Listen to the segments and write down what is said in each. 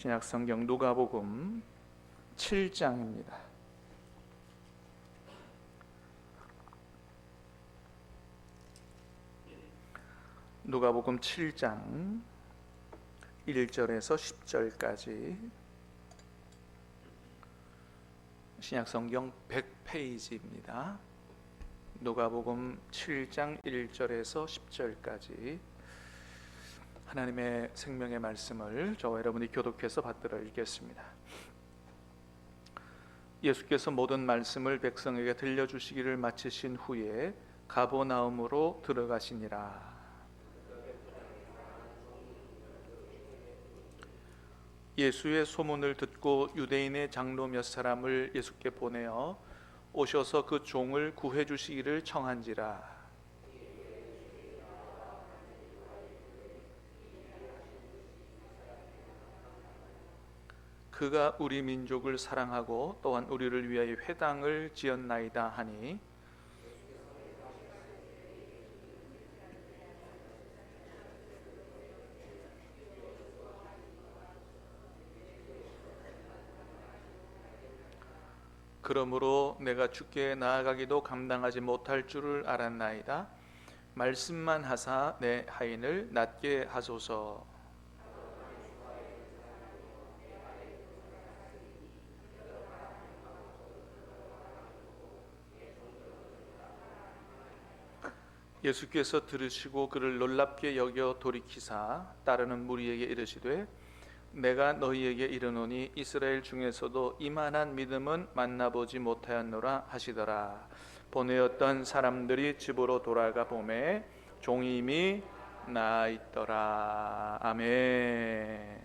신약 성경 누가복음 7장입니다. 누가복음 7장 1절에서 10절까지 신약 성경 100페이지입니다. 누가복음 7장 1절에서 10절까지 하나님의 생명의 말씀을 저와 여러분이 교독해서 받들어 읽겠습니다. 예수께서 모든 말씀을 백성에게 들려주시기를 마치신 후에 가보나움으로 들어가시니라. 예수의 소문을 듣고 유대인의 장로 몇 사람을 예수께 보내어 오셔서 그 종을 구해 주시기를 청한지라. 그가 우리 민족을 사랑하고 또한 우리를 위하여 회당을 지었나이다 하니 그러므로 내가 주께 나아가기도 감당하지 못할 줄을 알았나이다. 말씀만 하사 내 하인을 낫게 하소서 예수께서 들으시고 그를 놀랍게 여겨 돌이키사 따르는 무리에게 이르시되 내가 너희에게 이르노니 이스라엘 중에서도 이만한 믿음은 만나보지 못하였노라 하시더라. 보내었던 사람들이 집으로 돌아가 보매 종이 이미 나 있더라. 아멘.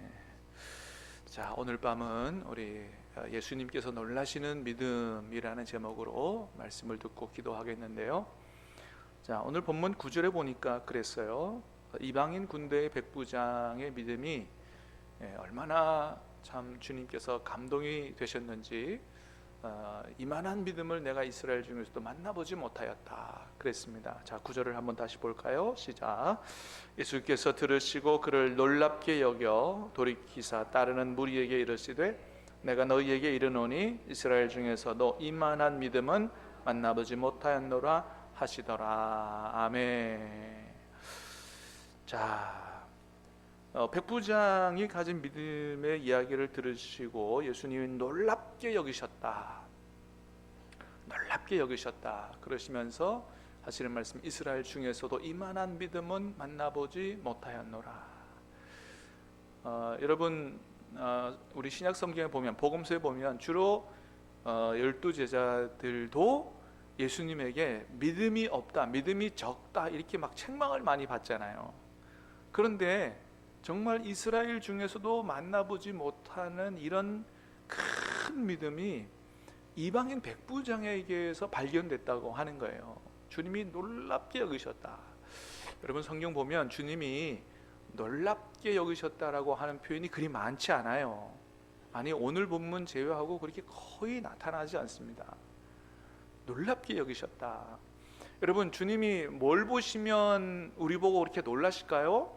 자 오늘 밤은 우리 예수님께서 놀라시는 믿음이라는 제목으로 말씀을 듣고 기도하겠는데요 자 오늘 본문 9절에 보니까 그랬어요 이방인 군대의 백부장의 믿음이 예, 얼마나 참 주님께서 감동이 되셨는지 어, 이만한 믿음을 내가 이스라엘 중에서도 만나보지 못하였다 그랬습니다. 자 구절을 한번 다시 볼까요? 시작. 예수께서 들으시고 그를 놀랍게 여겨 돌이키사 따르는 무리에게 이르시되 내가 너희에게 이르노니 이스라엘 중에서도 이만한 믿음은 만나보지 못하였노라 하시더라. 아멘. 자. 어, 백부장이 가진 믿음의 이야기를 들으시고 예수님이 놀랍게 여기셨다. 놀랍게 여기셨다. 그러시면서 하시는 말씀 이스라엘 중에서도 이만한 믿음은 만나보지 못하였노라. 어, 여러분 어, 우리 신약 성경에 보면 복음서에 보면 주로 어, 열두 제자들도 예수님에게 믿음이 없다, 믿음이 적다 이렇게 막 책망을 많이 받잖아요. 그런데 정말 이스라엘 중에서도 만나보지 못하는 이런 큰 믿음이 이방인 백부장에게서 발견됐다고 하는 거예요. 주님이 놀랍게 여기셨다. 여러분 성경 보면 주님이 놀랍게 여기셨다라고 하는 표현이 그리 많지 않아요. 아니 오늘 본문 제외하고 그렇게 거의 나타나지 않습니다. 놀랍게 여기셨다. 여러분 주님이 뭘 보시면 우리 보고 그렇게 놀라실까요?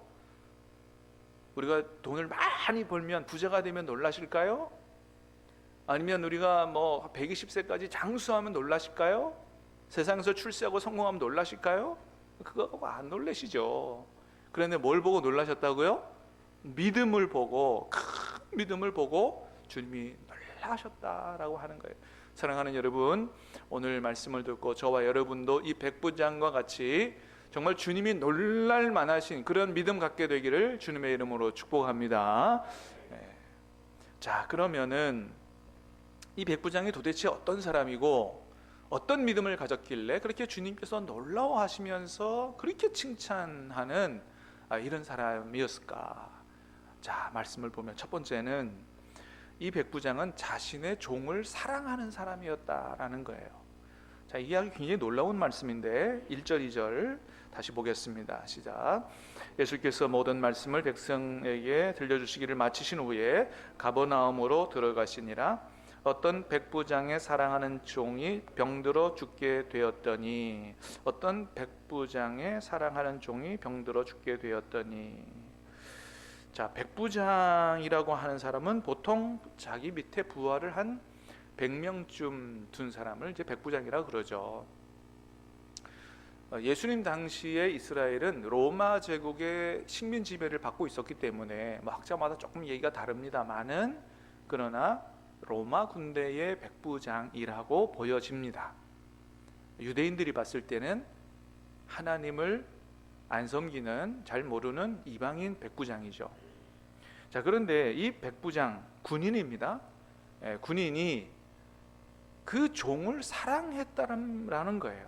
우리가 돈을 많이 벌면 부자가 되면 놀라실까요? 아니면 우리가 뭐 120세까지 장수하면 놀라실까요? 세상에서 출세하고 성공하면 놀라실까요? 그거 안 놀라시죠. 그런데 뭘 보고 놀라셨다고요? 믿음을 보고 큰 믿음을 보고 주님이 놀라셨다라고 하는 거예요. 사랑하는 여러분, 오늘 말씀을 듣고 저와 여러분도 이 백부장과 같이 정말 주님이 놀랄 만하신 그런 믿음 갖게 되기를 주님의 이름으로 축복합니다. 네. 자, 그러면은 이 백부장이 도대체 어떤 사람이고 어떤 믿음을 가졌길래 그렇게 주님께서 놀라워하시면서 그렇게 칭찬하는 아, 이런 사람이었을까? 자, 말씀을 보면 첫 번째는 이 백부장은 자신의 종을 사랑하는 사람이었다라는 거예요. 자, 이 이야기 굉장히 놀라운 말씀인데 1절 2절 다시 보겠습니다. 시작. 예수께서 모든 말씀을 백성에게 들려주시기를 마치신 후에 가버나움으로 들어가시니라. 어떤 백부장의 사랑하는 종이 병들어 죽게 되었더니 어떤 백부장의 사랑하는 종이 병들어 죽게 되었더니 자, 백부장이라고 하는 사람은 보통 자기 밑에 부하를 한 100명쯤 둔 사람을 이제 백부장이라고 그러죠. 어, 예수님 당시에 이스라엘은 로마 제국의 식민 지배를 받고 있었기 때문에 뭐 학자마다 조금 얘기가 다릅니다만은 그러나 로마 군대의 백부장이라고 보여집니다. 유대인들이 봤을 때는 하나님을 안 섬기는 잘 모르는 이방인 백부장이죠. 자 그런데 이 백부장 군인입니다. 예, 군인이 그 종을 사랑했다라는 거예요.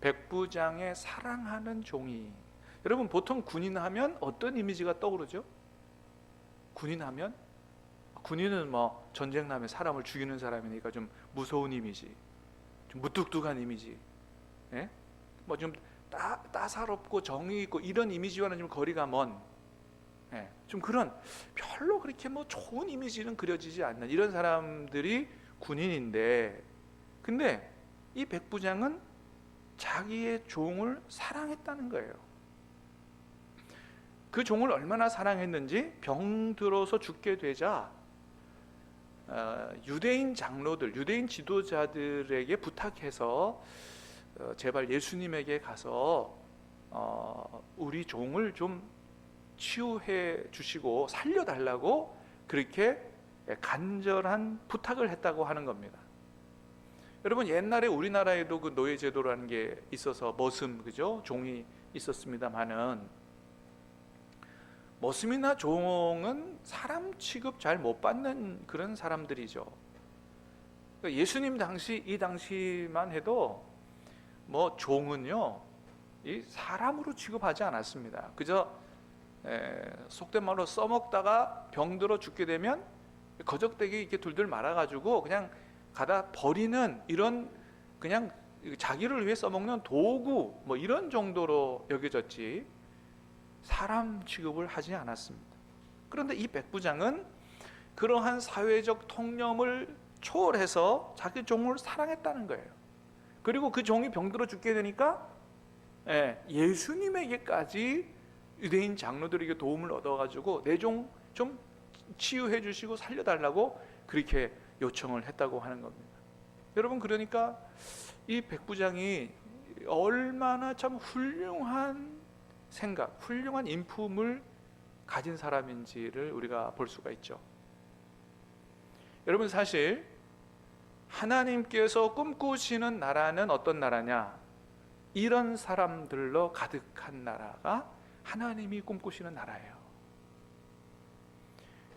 백부장의 사랑하는 종이. 여러분 보통 군인 하면 어떤 이미지가 떠오르죠? 군인 하면 군인은 뭐 전쟁 나면 사람을 죽이는 사람이니까 좀 무서운 이미지, 좀 무뚝뚝한 이미지, 예? 뭐좀 따사롭고 정의 있고 이런 이미지와는 좀 거리가 먼, 예, 좀 그런 별로 그렇게 뭐 좋은 이미지는 그려지지 않는 이런 사람들이 군인인데, 근데 이 백부장은 자기의 종을 사랑했다는 거예요. 그 종을 얼마나 사랑했는지 병 들어서 죽게 되자 어, 유대인 장로들, 유대인 지도자들에게 부탁해서 어, 제발 예수님에게 가서 어, 우리 종을 좀 치유해 주시고 살려달라고 그렇게 간절한 부탁을 했다고 하는 겁니다. 여러분 옛날에 우리나라에도 그 노예 제도라는 게 있어서 머슴 그죠 종이 있었습니다만은 머슴이나 종은 사람 취급 잘 못 받는 그런 사람들이죠. 그러니까 예수님 당시 이 당시만 해도 뭐 종은요 이 사람으로 취급하지 않았습니다. 그저 에, 속된 말로 써먹다가 병들어 죽게 되면 거적대기 이렇게 둘둘 말아가지고 그냥 가다 버리는 이런 그냥 자기를 위해 써먹는 도구 뭐 이런 정도로 여겨졌지 사람 취급을 하지 않았습니다. 그런데 이 백부장은 그러한 사회적 통념을 초월해서 자기 종을 사랑했다는 거예요. 그리고 그 종이 병들어 죽게 되니까 예, 예수님에게까지 유대인 장로들에게 도움을 얻어가지고 내 종 좀 치유해 주시고 살려달라고 그렇게 요청을 했다고 하는 겁니다. 여러분 그러니까 이 백부장이 얼마나 참 훌륭한 생각, 훌륭한 인품을 가진 사람인지를 우리가 볼 수가 있죠. 여러분 사실 하나님께서 꿈꾸시는 나라는 어떤 나라냐? 이런 사람들로 가득한 나라가 하나님이 꿈꾸시는 나라예요.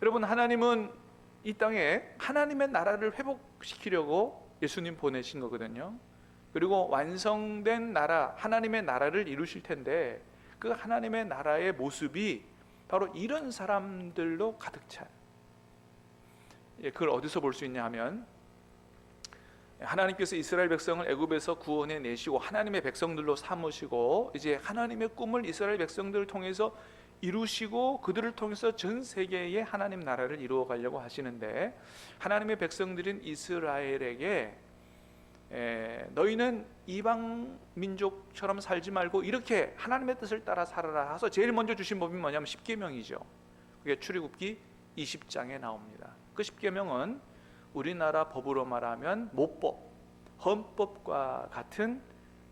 여러분 하나님은 이 땅에 하나님의 나라를 회복시키려고 예수님 보내신 거거든요. 그리고 완성된 나라, 하나님의 나라를 이루실 텐데 그 하나님의 나라의 모습이 바로 이런 사람들로 가득 찬. 예, 그걸 어디서 볼 수 있냐 하면 하나님께서 이스라엘 백성을 애굽에서 구원해 내시고 하나님의 백성들로 삼으시고 이제 하나님의 꿈을 이스라엘 백성들을 통해서 이루시고 그들을 통해서 전 세계의 하나님 나라를 이루어 가려고 하시는데 하나님의 백성들인 이스라엘에게 에, 너희는 이방 민족처럼 살지 말고 이렇게 하나님의 뜻을 따라 살아라 해서 제일 먼저 주신 법이 뭐냐면 십계명이죠. 그게 출애굽기 20장에 나옵니다. 그 십계명은 우리나라 법으로 말하면 모법, 헌법과 같은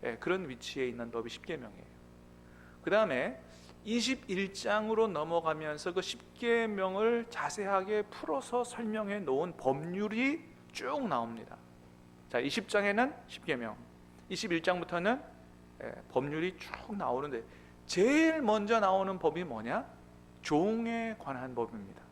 에, 그런 위치에 있는 법이 십계명이에요. 그 다음에 21장으로 넘어가면서 그 10계명을 자세하게 풀어서 설명해 놓은 법률이 쭉 나옵니다. 자, 20장에는 10계명, 21장부터는 예, 법률이 쭉 나오는데 제일 먼저 나오는 법이 뭐냐? 종에 관한 법입니다.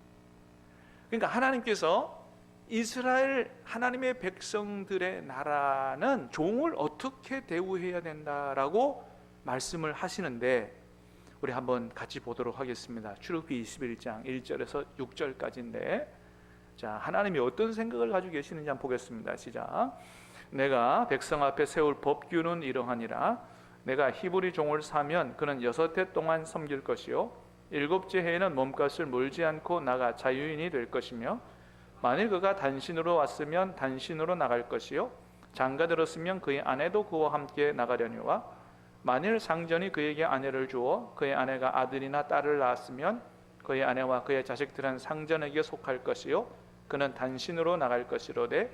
그러니까 하나님께서 이스라엘 하나님의 백성들의 나라는 종을 어떻게 대우해야 된다라고 말씀을 하시는데 우리 한번 같이 보도록 하겠습니다. 출애굽기 21장 1절에서 6절까지인데 자, 하나님이 어떤 생각을 가지고 계시는지 한번 보겠습니다. 시작. 내가 백성 앞에 세울 법규는 이러하니라 내가 히브리 종을 사면 그는 여섯 해 동안 섬길 것이요 일곱째 해에는 몸값을 물지 않고 나가 자유인이 될 것이며 만일 그가 단신으로 왔으면 단신으로 나갈 것이요. 장가 들었으면 그의 아내도 그와 함께 나가려니와 만일 상전이 그에게 아내를 주어 그의 아내가 아들이나 딸을 낳았으면 그의 아내와 그의 자식들은 상전에게 속할 것이요. 그는 단신으로 나갈 것이로되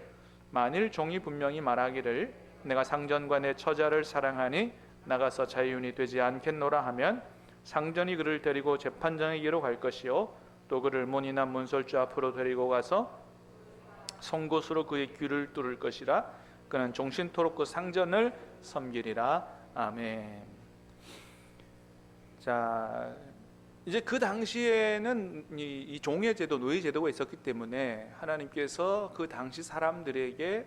만일 종이 분명히 말하기를 내가 상전과 내 처자를 사랑하니 나가서 자유인이 되지 않겠노라 하면 상전이 그를 데리고 재판장에게로 갈 것이요 또 그를 문이나 문설주 앞으로 데리고 가서 송곳으로 그의 귀를 뚫을 것이라 그는 종신토록 그 상전을 섬기리라 아멘. 자 이제 그 당시에는 이, 이 종의 제도, 노예 제도가 있었기 때문에 하나님께서 그 당시 사람들에게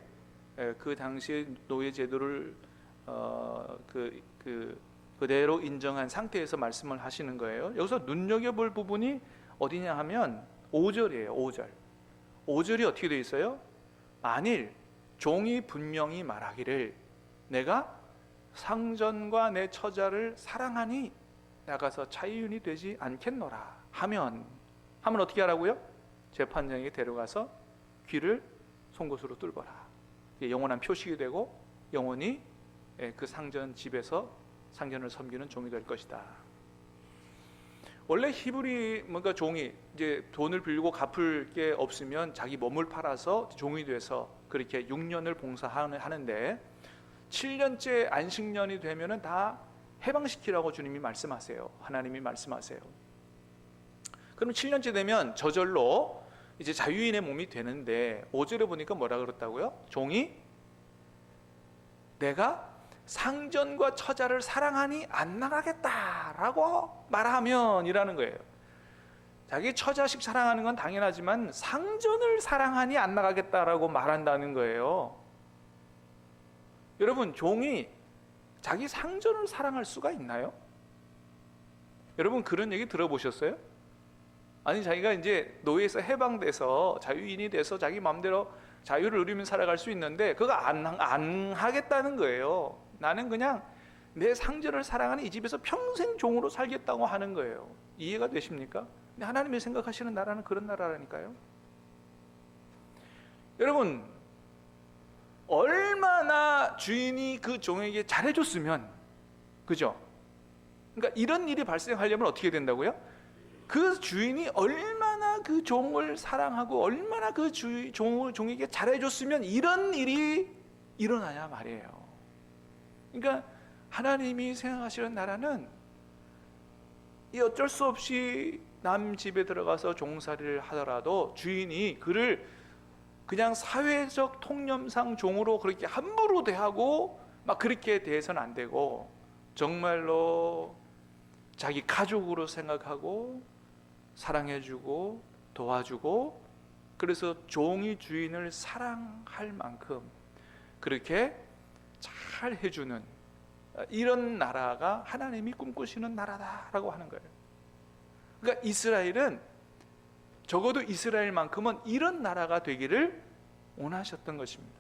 에, 그 당시 노예 제도를 어, 그, 그 그대로 인정한 상태에서 말씀을 하시는 거예요. 여기서 눈여겨볼 부분이 어디냐 하면 5절이에요. 5절. 5절이 어떻게 되어 있어요? 만일 종이 분명히 말하기를 내가 상전과 내 처자를 사랑하니 나가서 자유인이 되지 않겠노라 하면 하면 어떻게 하라고요? 재판장에게 데려가서 귀를 송곳으로 뚫어라. 영원한 표식이 되고 영원히 예, 그 상전 집에서 상전을 섬기는 종이 될 것이다. 원래 히브리 뭔가 종이 이제 돈을 빌고 갚을 게 없으면 자기 몸을 팔아서 종이 돼서 그렇게 6년을 봉사하는데 7년째 안식년이 되면은 다 해방시키라고 주님이 말씀하세요. 하나님이 말씀하세요. 그럼 7년째 되면 저절로 이제 자유인의 몸이 되는데 5절에 보니까 뭐라 그랬다고요? 종이 내가 상전과 처자를 사랑하니 안 나가겠다라고 말하면이라는 거예요. 자기 처자식 사랑하는 건 당연하지만 상전을 사랑하니 안 나가겠다라고 말한다는 거예요. 여러분 종이 자기 상전을 사랑할 수가 있나요? 여러분 그런 얘기 들어보셨어요? 아니 자기가 이제 노예에서 해방돼서 자유인이 돼서 자기 마음대로 자유를 누리며 살아갈 수 있는데 그거 안, 안 하겠다는 거예요. 나는 그냥 내 상전을 사랑하는 이 집에서 평생 종으로 살겠다고 하는 거예요. 이해가 되십니까? 하나님이 생각하시는 나라는 그런 나라라니까요. 여러분 얼마나 주인이 그 종에게 잘해줬으면 그죠? 그러니까 이런 일이 발생하려면 어떻게 된다고요? 그 주인이 얼마나 그 종을 사랑하고 얼마나 그 주, 종, 종에게 잘해줬으면 이런 일이 일어나냐 말이에요. 그러니까 하나님이 생각하시는 나라는 이 어쩔 수 없이 남 집에 들어가서 종살이를 하더라도 주인이 그를 그냥 사회적 통념상 종으로 그렇게 함부로 대하고 막 그렇게 대해서는 안 되고 정말로 자기 가족으로 생각하고 사랑해주고 도와주고 그래서 종이 주인을 사랑할 만큼 그렇게 잘 해주는 이런 나라가 하나님이 꿈꾸시는 나라다라고 하는 거예요. 그러니까 이스라엘은 적어도 이스라엘만큼은 이런 나라가 되기를 원하셨던 것입니다.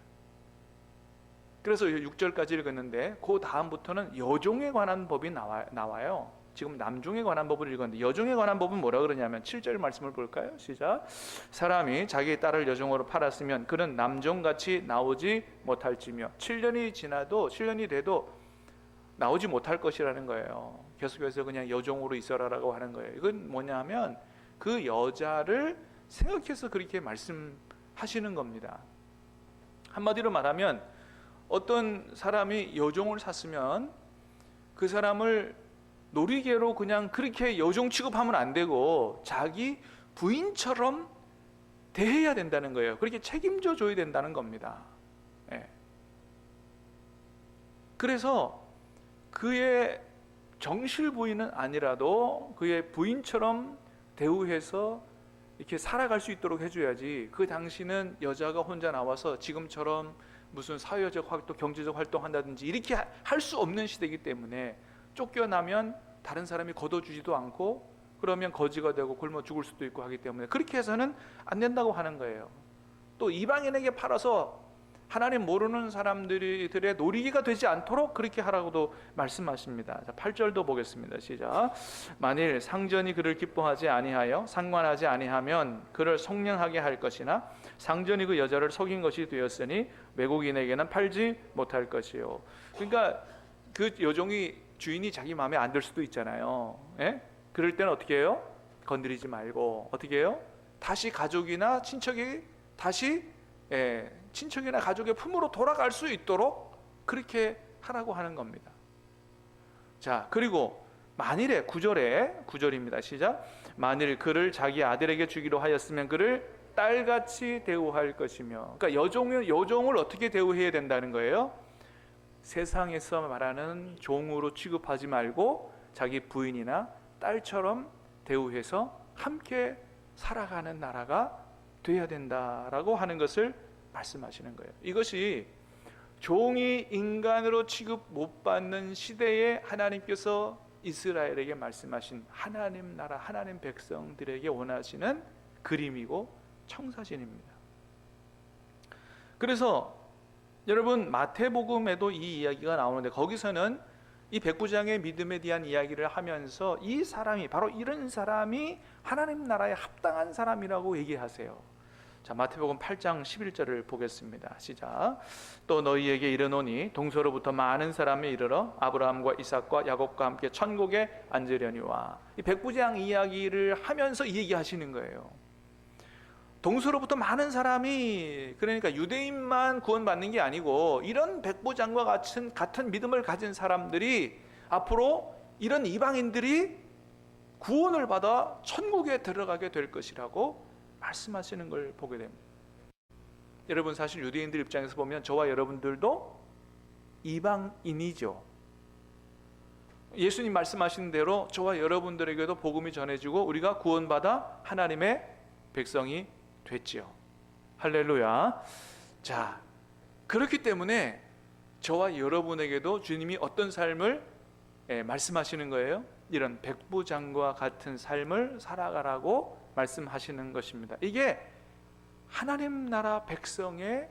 그래서 6절까지 읽었는데 그 다음부터는 여종에 관한 법이 나와, 나와요. 지금 남종에 관한 법을 읽었는데 여종에 관한 법은 뭐라 그러냐면 7절 말씀을 볼까요? 시작. 사람이 자기의 딸을 여종으로 팔았으면 그는 남종같이 나오지 못할지며 7년이 지나도 7년이 돼도 나오지 못할 것이라는 거예요. 계속해서 그냥 여종으로 있어라라고 하는 거예요. 이건 뭐냐면 그 여자를 생각해서 그렇게 말씀하시는 겁니다. 한마디로 말하면 어떤 사람이 여종을 샀으면 그 사람을 놀이개로 그냥 그렇게 여종 취급하면 안 되고 자기 부인처럼 대해야 된다는 거예요. 그렇게 책임져 줘야 된다는 겁니다. 예. 그래서 그의 정실 부인은 아니라도 그의 부인처럼 대우해서 이렇게 살아갈 수 있도록 해줘야지. 그 당시는 여자가 혼자 나와서 지금처럼 무슨 사회적 활동, 경제적 활동한다든지 이렇게 할 수 없는 시대이기 때문에 쫓겨나면 다른 사람이 걷어주지도 않고 그러면 거지가 되고 굶어 죽을 수도 있고 하기 때문에 그렇게 해서는 안 된다고 하는 거예요. 또 이방인에게 팔아서 하나님 모르는 사람들의 놀이기가 되지 않도록 그렇게 하라고도 말씀하십니다. 자, 8절도 보겠습니다. 시작. 만일 상전이 그를 기뻐하지 아니하여 상관하지 아니하면 그를 속량하게 할 것이나 상전이 그 여자를 속인 것이 되었으니 외국인에게는 팔지 못할 것이요. 그러니까 그 여종이 주인이 자기 마음에 안 들 수도 있잖아요. 예? 그럴 때는 어떻게 해요? 건드리지 말고 어떻게 해요? 다시 가족이나 친척이 다시 예, 친척이나 가족의 품으로 돌아갈 수 있도록 그렇게 하라고 하는 겁니다. 자, 그리고 만일에 구절에 구절입니다. 시작. 만일 그를 자기 아들에게 주기로 하였으면 그를 딸같이 대우할 것이며. 그러니까 여종을 여종을 어떻게 대우해야 된다는 거예요? 세상에서 말하는 종으로 취급하지 말고 자기 부인이나 딸처럼 대우해서 함께 살아가는 나라가 돼야 된다라고 하는 것을 말씀하시는 거예요. 이것이 종이 인간으로 취급 못 받는 시대에 하나님께서 이스라엘에게 말씀하신 하나님 나라 하나님 백성들에게 원하시는 그림이고 청사진입니다. 그래서 여러분 마태복음에도 이 이야기가 나오는데 거기서는 이 백부장의 믿음에 대한 이야기를 하면서 이 사람이 바로 이런 사람이 하나님 나라에 합당한 사람이라고 얘기하세요. 자, 마태복음 8장 11절을 보겠습니다. 시작. 또 너희에게 이르노니 동서로부터 많은 사람이 이르러 아브라함과 이삭과 야곱과 함께 천국에 앉으려니와 이 백부장 이야기를 하면서 이 얘기하시는 거예요. 동서로부터 많은 사람이 그러니까 유대인만 구원받는 게 아니고 이런 백부장과 같은 같은 믿음을 가진 사람들이 앞으로 이런 이방인들이 구원을 받아 천국에 들어가게 될 것이라고 말씀하시는 걸 보게 됩니다. 여러분 사실 유대인들 입장에서 보면 저와 여러분들도 이방인이죠. 예수님 말씀하신 대로 저와 여러분들에게도 복음이 전해지고 우리가 구원받아 하나님의 백성이 됐지요. 할렐루야. 자, 그렇기 때문에 저와 여러분에게도 주님이 어떤 삶을 예, 말씀하시는 거예요? 이런 백부장과 같은 삶을 살아가라고 말씀하시는 것입니다. 이게 하나님 나라 백성의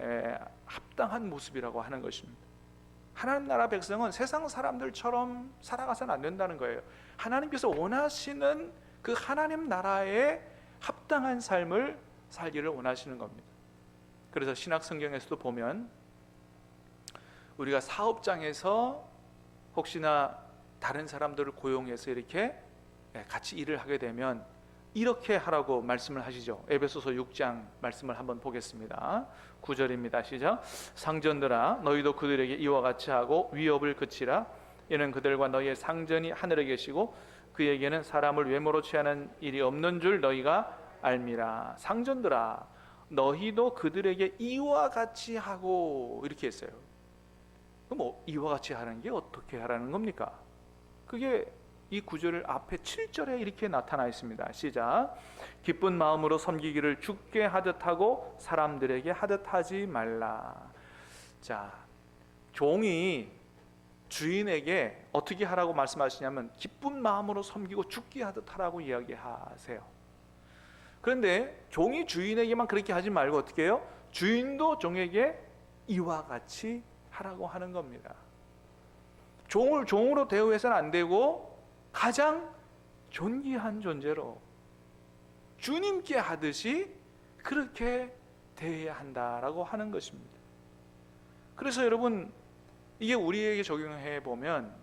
에, 합당한 모습이라고 하는 것입니다. 하나님 나라 백성은 세상 사람들처럼 살아가서는 안 된다는 거예요. 하나님께서 원하시는 그 하나님 나라의 합당한 삶을 살기를 원하시는 겁니다. 그래서 신학 성경에서도 보면 우리가 사업장에서 혹시나 다른 사람들을 고용해서 이렇게 같이 일을 하게 되면 이렇게 하라고 말씀을 하시죠. 에베소서 6장 말씀을 한번 보겠습니다. 9절입니다. 시작. 상전들아 너희도 그들에게 이와 같이 하고 위협을 그치라. 이는 그들과 너희의 상전이 하늘에 계시고 그에게는 사람을 외모로 취하는 일이 없는 줄 너희가 알미라. 상전들아 너희도 그들에게 이와 같이 하고 이렇게 했어요. 그럼 뭐 이와 같이 하는 게 어떻게 하라는 겁니까? 그게 이 구절을 앞에 7절에 이렇게 나타나 있습니다. 시작. 기쁜 마음으로 섬기기를 죽게 하듯 하고 사람들에게 하듯 하지 말라. 자, 종이 주인에게 어떻게 하라고 말씀하시냐면 기쁜 마음으로 섬기고 죽게 하듯 하라고 이야기하세요. 그런데 종이 주인에게만 그렇게 하지 말고 어떻게 해요? 주인도 종에게 이와 같이 하라고 하는 겁니다. 종을 종으로 대우해서는 안 되고 가장 존귀한 존재로 주님께 하듯이 그렇게 대해야 한다라고 하는 것입니다. 그래서 여러분 이게 우리에게 적용해 보면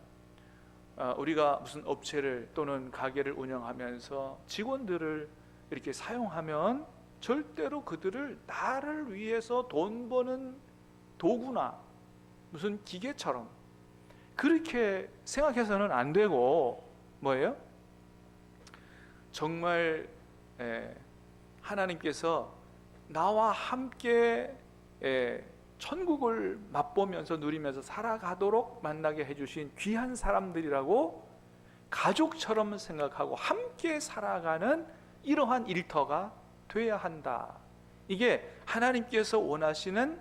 어, 우리가 무슨 업체를 또는 가게를 운영하면서 직원들을 이렇게 사용하면 절대로 그들을 나를 위해서 돈 버는 도구나 무슨 기계처럼 그렇게 생각해서는 안 되고 뭐예요? 정말 에, 하나님께서 나와 함께 에, 천국을 맛보면서 누리면서 살아가도록 만나게 해주신 귀한 사람들이라고 가족처럼 생각하고 함께 살아가는 이러한 일터가 돼야 한다. 이게 하나님께서 원하시는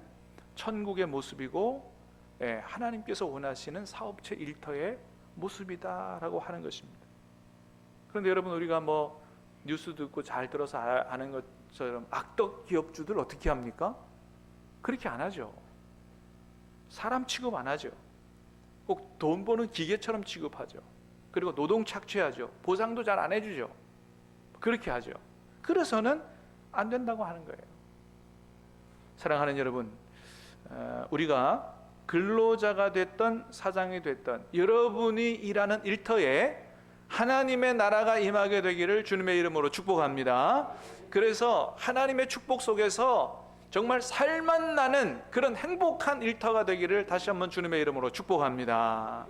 천국의 모습이고 예, 하나님께서 원하시는 사업체 일터의 모습이다라고 하는 것입니다. 그런데 여러분 우리가 뭐 뉴스 듣고 잘 들어서 아는 것처럼 악덕 기업주들 어떻게 합니까? 그렇게 안 하죠. 사람 취급 안 하죠. 꼭 돈 버는 기계처럼 취급하죠. 그리고 노동 착취하죠. 보상도 잘 안 해주죠. 그렇게 하죠. 그래서는 안 된다고 하는 거예요. 사랑하는 여러분, 어, 우리가 근로자가 됐던 사장이 됐던 여러분이 일하는 일터에 하나님의 나라가 임하게 되기를 주님의 이름으로 축복합니다. 그래서 하나님의 축복 속에서 정말 살만 나는 그런 행복한 일터가 되기를 다시 한번 주님의 이름으로 축복합니다.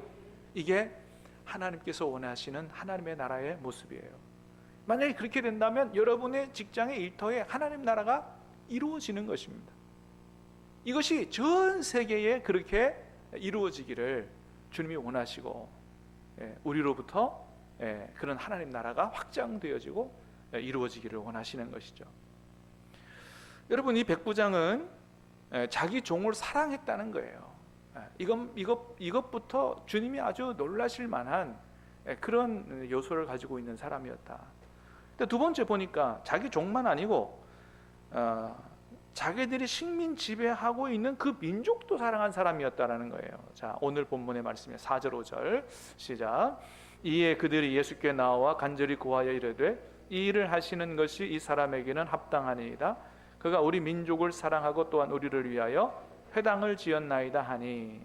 이게 하나님께서 원하시는 하나님의 나라의 모습이에요. 만약에 그렇게 된다면 여러분의 직장의 일터에 하나님 나라가 이루어지는 것입니다. 이것이 전 세계에 그렇게 이루어지기를 주님이 원하시고 예, 우리로부터 예, 그런 하나님 나라가 확장되어지고 예, 이루어지기를 원하시는 것이죠. 여러분 이 백부장은 예, 자기 종을 사랑했다는 거예요. 예, 이것 이것 이것부터 주님이 아주 놀라실 만한 예, 그런 요소를 가지고 있는 사람이었다. 근데 두 번째 보니까 자기 종만 아니고 어, 자기들이 식민 지배하고 있는 그 민족도 사랑한 사람이었다라는 거예요. 자, 오늘 본문의 말씀에 4절 5절 시작. 이에 그들이 예수께 나와 간절히 구하여 이르되 이 일을 하시는 것이 이 사람에게는 합당하니이다. 그가 우리 민족을 사랑하고 또한 우리를 위하여 회당을 지었나이다 하니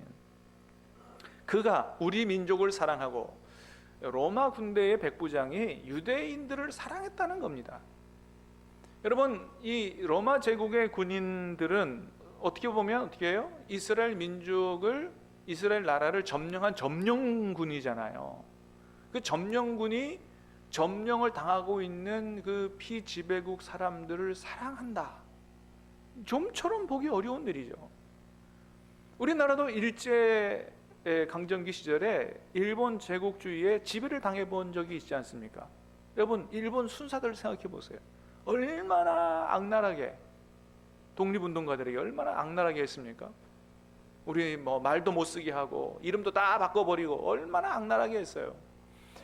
그가 우리 민족을 사랑하고 로마 군대의 백부장이 유대인들을 사랑했다는 겁니다. 여러분 이 로마 제국의 군인들은 어떻게 보면 어떻게 해요? 이스라엘 민족을 이스라엘 나라를 점령한 점령군이잖아요. 그 점령군이 점령을 당하고 있는 그 피지배국 사람들을 사랑한다. 좀처럼 보기 어려운 일이죠. 우리나라도 일제 강점기 시절에 일본 제국주의에 지배를 당해 본 적이 있지 않습니까? 여러분 일본 순사들 생각해 보세요. 얼마나 악랄하게 독립운동가들에게 얼마나 악랄하게 했습니까? 우리 뭐 말도 못 쓰게 하고 이름도 다 바꿔버리고 얼마나 악랄하게 했어요.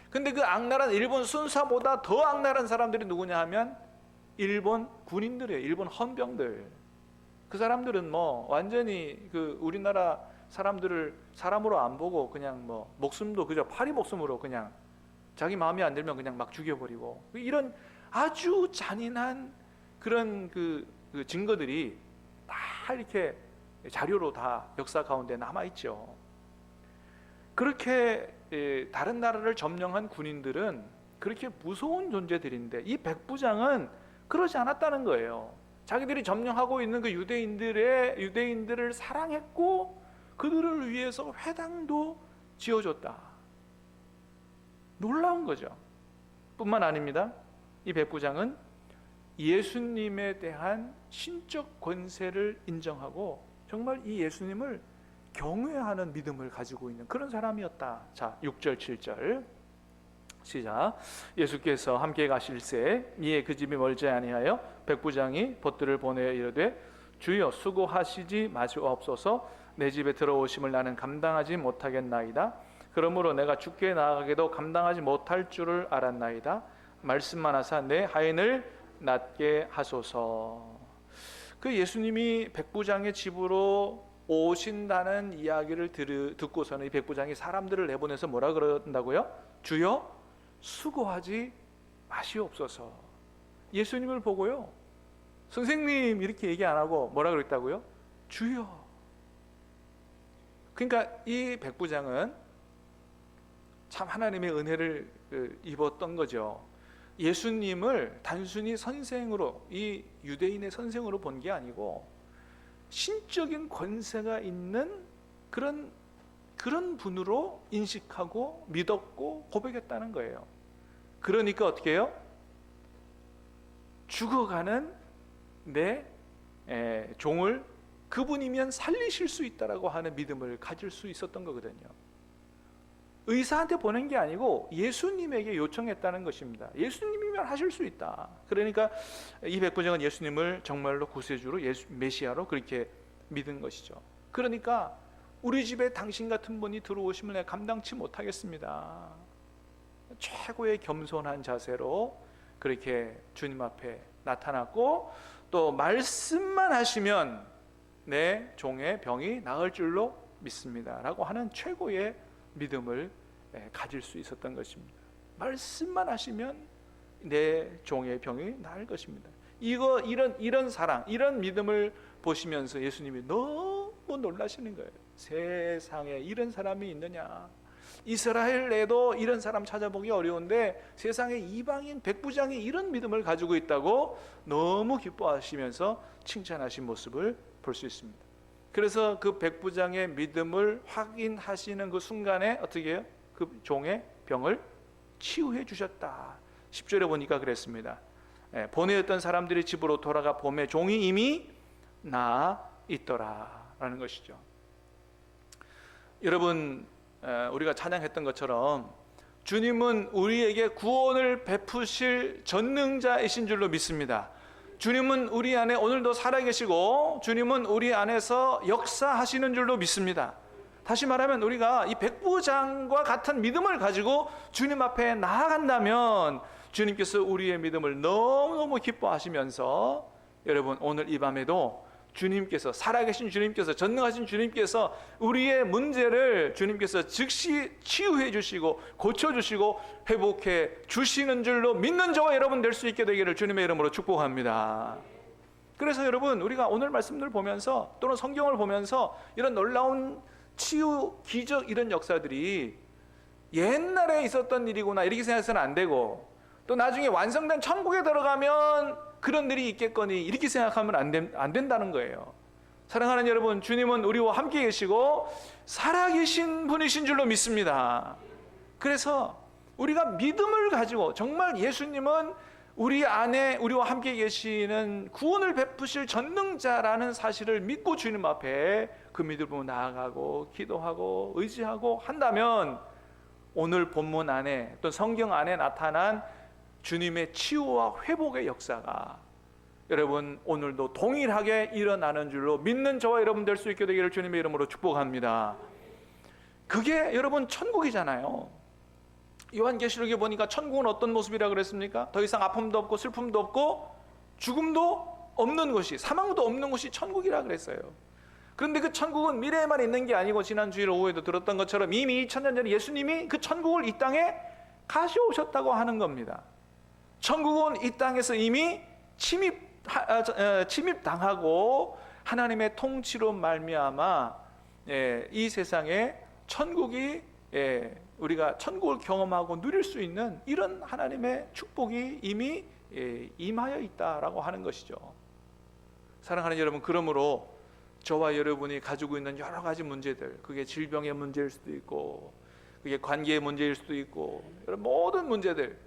근데 그 악랄한 일본 순사보다 더 악랄한 사람들이 누구냐 하면 일본 군인들이에요. 일본 헌병들. 그 사람들은 뭐 완전히 그 우리나라 사람들을 사람으로 안 보고 그냥 뭐 목숨도 그저 파리 목숨으로 그냥 자기 마음에 안 들면 그냥 막 죽여버리고 이런 아주 잔인한 그런 그, 그 증거들이 다 이렇게 자료로 다 역사 가운데 남아 있죠. 그렇게 예, 다른 나라를 점령한 군인들은 그렇게 무서운 존재들인데 이 백부장은 그러지 않았다는 거예요. 자기들이 점령하고 있는 그 유대인들의 유대인들을 사랑했고 그들을 위해서 회당도 지어줬다. 놀라운 거죠. 뿐만 아닙니다. 이 백부장은 예수님에 대한 신적 권세를 인정하고 정말 이 예수님을 경외하는 믿음을 가지고 있는 그런 사람이었다. 자, 6절 7절. 시작. 예수께서 함께 가실새 이에 그 집이 멀지 아니하여 백부장이 벗들을 보내어 이르되 주여 수고하시지 마시옵소서 내 집에 들어오심을 나는 감당하지 못하겠나이다. 그러므로 내가 죽게 나가게도 감당하지 못할 줄을 알았나이다. 말씀만 하사 내 하인을 낫게 하소서. 그 예수님이 백부장의 집으로 오신다는 이야기를 들, 듣고서는 이 백부장이 사람들을 내보내서 뭐라 그런다고요? 주여 수고하지 마시옵소서. 예수님을 보고요. 선생님 이렇게 얘기 안 하고 뭐라 그랬다고요? 주여. 그러니까 이 백부장은 참 하나님의 은혜를 그, 입었던 거죠. 예수님을 단순히 선생으로 이 유대인의 선생으로 본 게 아니고 신적인 권세가 있는 그런 그런 분으로 인식하고 믿었고 고백했다는 거예요. 그러니까 어떻게 해요? 죽어가는 내 에, 종을 그분이면 살리실 수 있다라고 하는 믿음을 가질 수 있었던 거거든요. 의사한테 보낸 게 아니고 예수님에게 요청했다는 것입니다. 예수님이면 하실 수 있다. 그러니까 이 백부장은 예수님을 정말로 구세주로 예수, 메시아로 그렇게 믿은 것이죠. 그러니까 우리 집에 당신 같은 분이 들어오시면 내가 감당치 못하겠습니다. 최고의 겸손한 자세로 그렇게 주님 앞에 나타났고 또 말씀만 하시면 내 종의 병이 나을 줄로 믿습니다라고 하는 최고의 믿음을 예, 가질 수 있었던 것입니다. 말씀만 하시면 내 종의 병이 나을 것입니다. 이거 이런 이런 사랑, 이런 믿음을 보시면서 예수님이 너무 놀라시는 거예요. 세상에 이런 사람이 있느냐? 이스라엘 내도 이런 사람 찾아보기 어려운데 세상에 이방인 백부장이 이런 믿음을 가지고 있다고 너무 기뻐하시면서 칭찬하신 모습을 볼 수 있습니다. 그래서 그 백부장의 믿음을 확인하시는 그 순간에 어떻게 해요? 그 종의 병을 치유해 주셨다. 10절에 보니까 그랬습니다. 예, 보내었던 사람들이 집으로 돌아가 봄에 종이 이미 나 있더라 라는 것이죠. 여러분 에, 우리가 찬양했던 것처럼 주님은 우리에게 구원을 베푸실 전능자이신 줄로 믿습니다. 주님은 우리 안에 오늘도 살아계시고 주님은 우리 안에서 역사하시는 줄로 믿습니다. 다시 말하면 우리가 이 백부장과 같은 믿음을 가지고 주님 앞에 나아간다면 주님께서 우리의 믿음을 너무너무 기뻐하시면서 여러분 오늘 이 밤에도 주님께서 살아계신 주님께서 전능하신 주님께서 우리의 문제를 주님께서 즉시 치유해 주시고 고쳐 주시고 회복해 주시는 줄로 믿는 저와 여러분 될 수 있게 되기를 주님의 이름으로 축복합니다. 그래서 여러분 우리가 오늘 말씀들 보면서 또는 성경을 보면서 이런 놀라운 치유 기적 이런 역사들이 옛날에 있었던 일이구나 이렇게 생각해서는 안 되고 또 나중에 완성된 천국에 들어가면 그런 일이 있겠거니 이렇게 생각하면 안, 된, 안 된다는 거예요. 사랑하는 여러분, 주님은 우리와 함께 계시고 살아계신 분이신 줄로 믿습니다. 그래서 우리가 믿음을 가지고 정말 예수님은 우리 안에 우리와 함께 계시는 구원을 베푸실 전능자라는 사실을 믿고 주님 앞에 그 믿음으로 나아가고 기도하고 의지하고 한다면 오늘 본문 안에 또 성경 안에 나타난 주님의 치유와 회복의 역사가 여러분 오늘도 동일하게 일어나는 줄로 믿는 저와 여러분 될 수 있게 되기를 주님의 이름으로 축복합니다. 그게 여러분 천국이잖아요. 요한계시록에 보니까 천국은 어떤 모습이라 그랬습니까? 더 이상 아픔도 없고 슬픔도 없고 죽음도 없는 곳이 사망도 없는 곳이 천국이라 그랬어요. 그런데 그 천국은 미래에만 있는 게 아니고 지난 주일 오후에도 들었던 것처럼 이미 2000년 전에 예수님이 그 천국을 이 땅에 가져오셨다고 하는 겁니다. 천국은 이 땅에서 이미 침입 어, 침입 당하고 하나님의 통치로 말미암아 예, 이 세상에 천국이 예, 우리가 천국을 경험하고 누릴 수 있는 이런 하나님의 축복이 이미 예, 임하여 있다라고 하는 것이죠. 사랑하는 여러분, 그러므로 저와 여러분이 가지고 있는 여러 가지 문제들, 그게 질병의 문제일 수도 있고, 그게 관계의 문제일 수도 있고, 모든 문제들,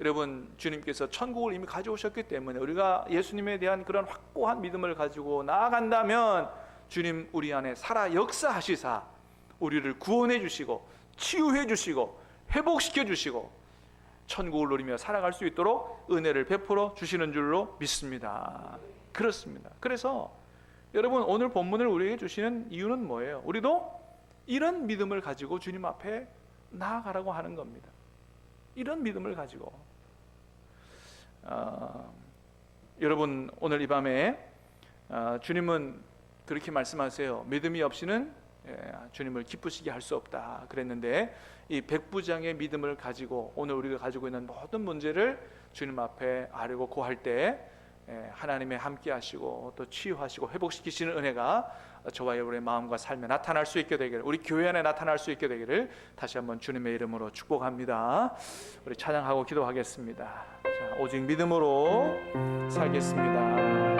여러분 주님께서 천국을 이미 가져오셨기 때문에 우리가 예수님에 대한 그런 확고한 믿음을 가지고 나아간다면 주님 우리 안에 살아 역사하시사 우리를 구원해 주시고 치유해 주시고 회복시켜 주시고 천국을 누리며 살아갈 수 있도록 은혜를 베풀어 주시는 줄로 믿습니다. 그렇습니다. 그래서 여러분 오늘 본문을 우리에게 주시는 이유는 뭐예요? 우리도 이런 믿음을 가지고 주님 앞에 나아가라고 하는 겁니다. 이런 믿음을 가지고 어, 여러분 오늘 이 밤에 어, 주님은 그렇게 말씀하세요. 믿음이 없이는 예, 주님을 기쁘시게 할 수 없다 그랬는데 이 백부장의 믿음을 가지고 오늘 우리가 가지고 있는 모든 문제를 주님 앞에 아뢰고 구할 때 예, 하나님의 함께 하시고 또 치유하시고 회복시키시는 은혜가 저와 여러분의 마음과 삶에 나타날 수 있게 되기를 우리 교회 안에 나타날 수 있게 되기를 다시 한번 주님의 이름으로 축복합니다. 우리 찬양하고 기도하겠습니다. 자, 오직 믿음으로 살겠습니다.